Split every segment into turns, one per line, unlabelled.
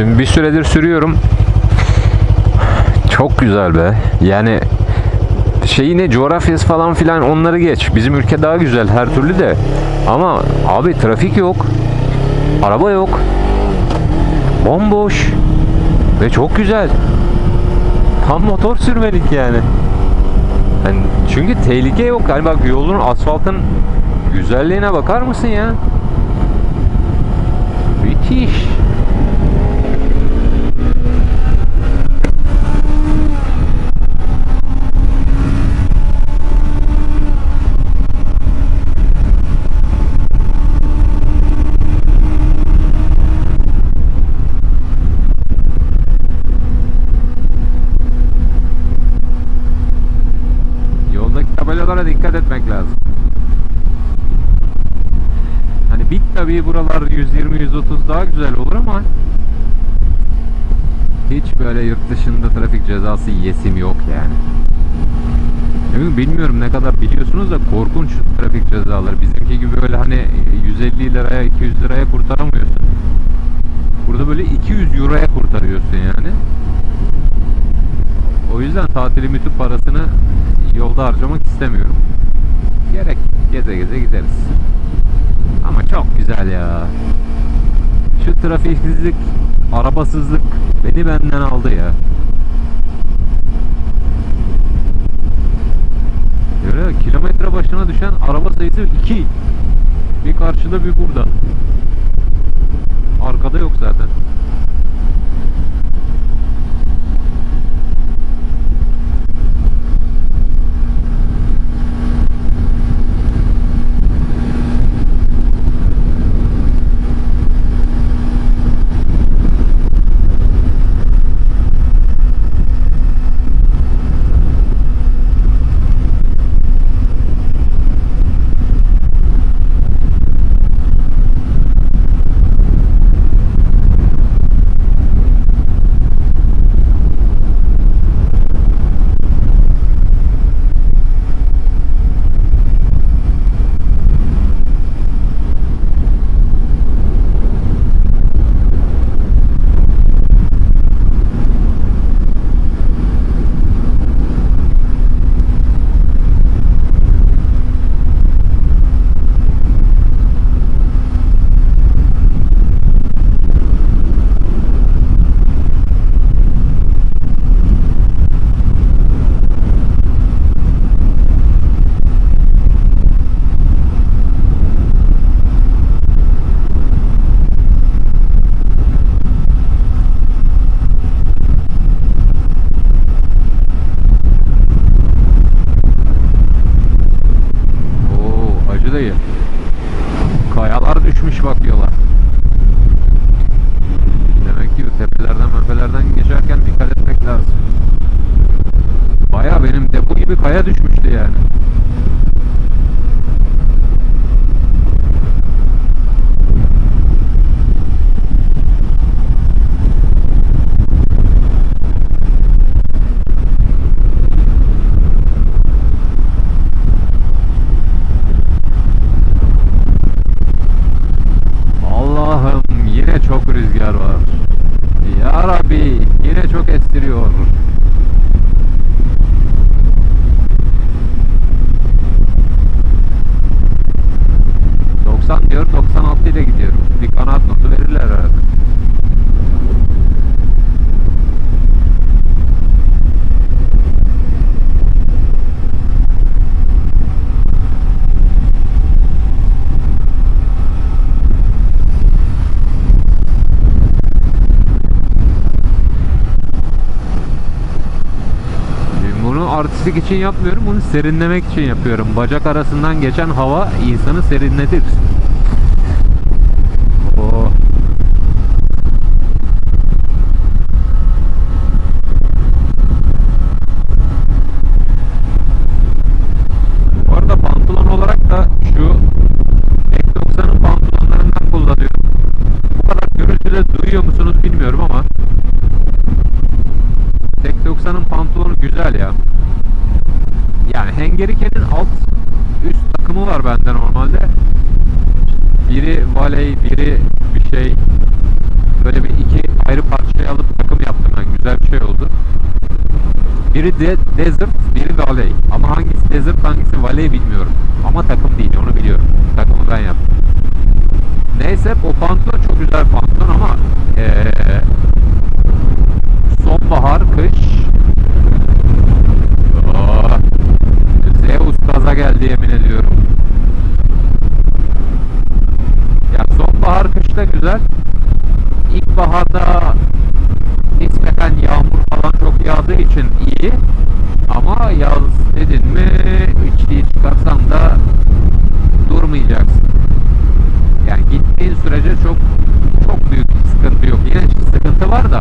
Şimdi bir süredir sürüyorum. Çok güzel be. Yani şeyi ne coğrafyası falan filan onları geç. Bizim ülke daha güzel her türlü de. Ama abi trafik yok. Araba yok. Bomboş. Ve çok güzel. Tam motor sürmelik yani. Yani çünkü tehlike yok. Hani bak yolun asfaltın güzelliğine bakar mısın ya? Müthiş. Tabii buralar 120-130 daha güzel olur ama hiç böyle yurt dışında trafik cezası yesim yok yani. Bilmiyorum ne kadar biliyorsunuz da korkunç trafik cezaları. Bizimki gibi böyle hani 150 liraya 200 liraya kurtaramıyorsun. Burada böyle 200 euroya kurtarıyorsun yani. O yüzden tatil limiti parasını yolda harcamak istemiyorum. Gerek geze geze gideriz. Ama çok güzel ya. Şu trafiksizlik, arabasızlık beni benden aldı ya. Göre kilometre başına düşen araba sayısı 2. Bir karşıda bir burada. Arkada yok zaten. продает. ...90 diyor 96 ile gidiyorum. Bir kanat notu verirler herhalde. Bunu artistik için yapmıyorum, bunu serinlemek için yapıyorum. Bacak arasından geçen hava insanı serinletir. var bende normalde. Biri valey, biri bir şey. Böyle bir iki ayrı parçayı alıp takım yaptım ben. Güzel bir şey oldu. Biri de desert, biri de valey. Ama hangisi desert, hangisi valey bilmiyorum. Ama takım değil, onu biliyorum. Takımı ben yaptım. Neyse o pantolon çok güzel pantolon. da güzel. İlkbaharda nispeten yağmur falan çok yağdığı için iyi. Ama yaz dedin mi üçlüyü çıkarsan da durmayacaksın. Yani gittiğin sürece çok çok büyük sıkıntı yok. Yine sıkıntı var da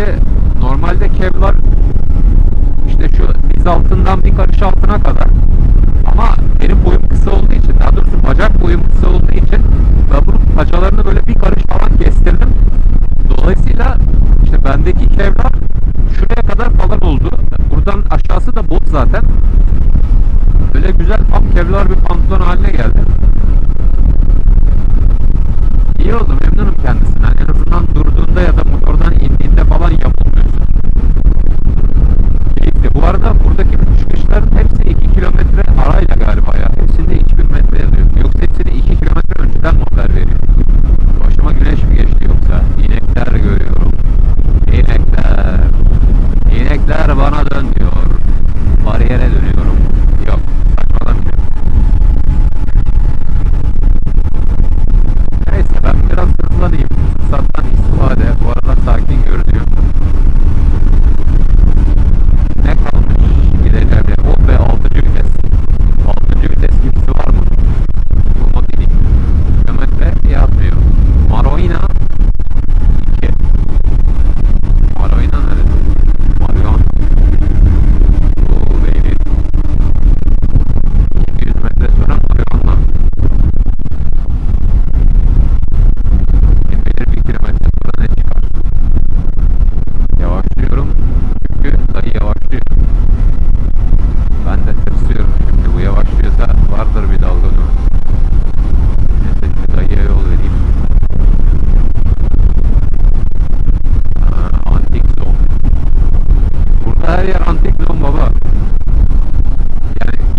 Normalde normalde Kevlar işte şu diz altından bir karış altına kadar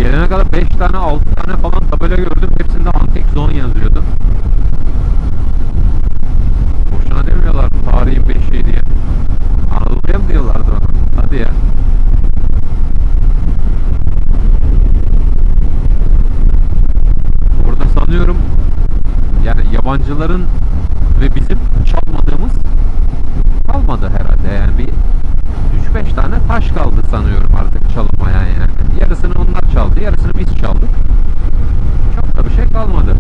Gelene kadar 5 tane 6 tane falan tabela gördüm. Hepsinde Antek Zone yazıyordu. Boşuna demiyorlar tarihin beşiği diye. Anadolu'ya mı diyorlardı ona? Hadi ya. Burada sanıyorum yani yabancıların ve bizim çalmadığımız kalmadı herhalde. Yani bir 3-5 tane taş kaldı sanıyorum artık çalınmayan yani. Yarısını onlar çaldı, yarısını biz çaldık. Çok da bir şey kalmadı.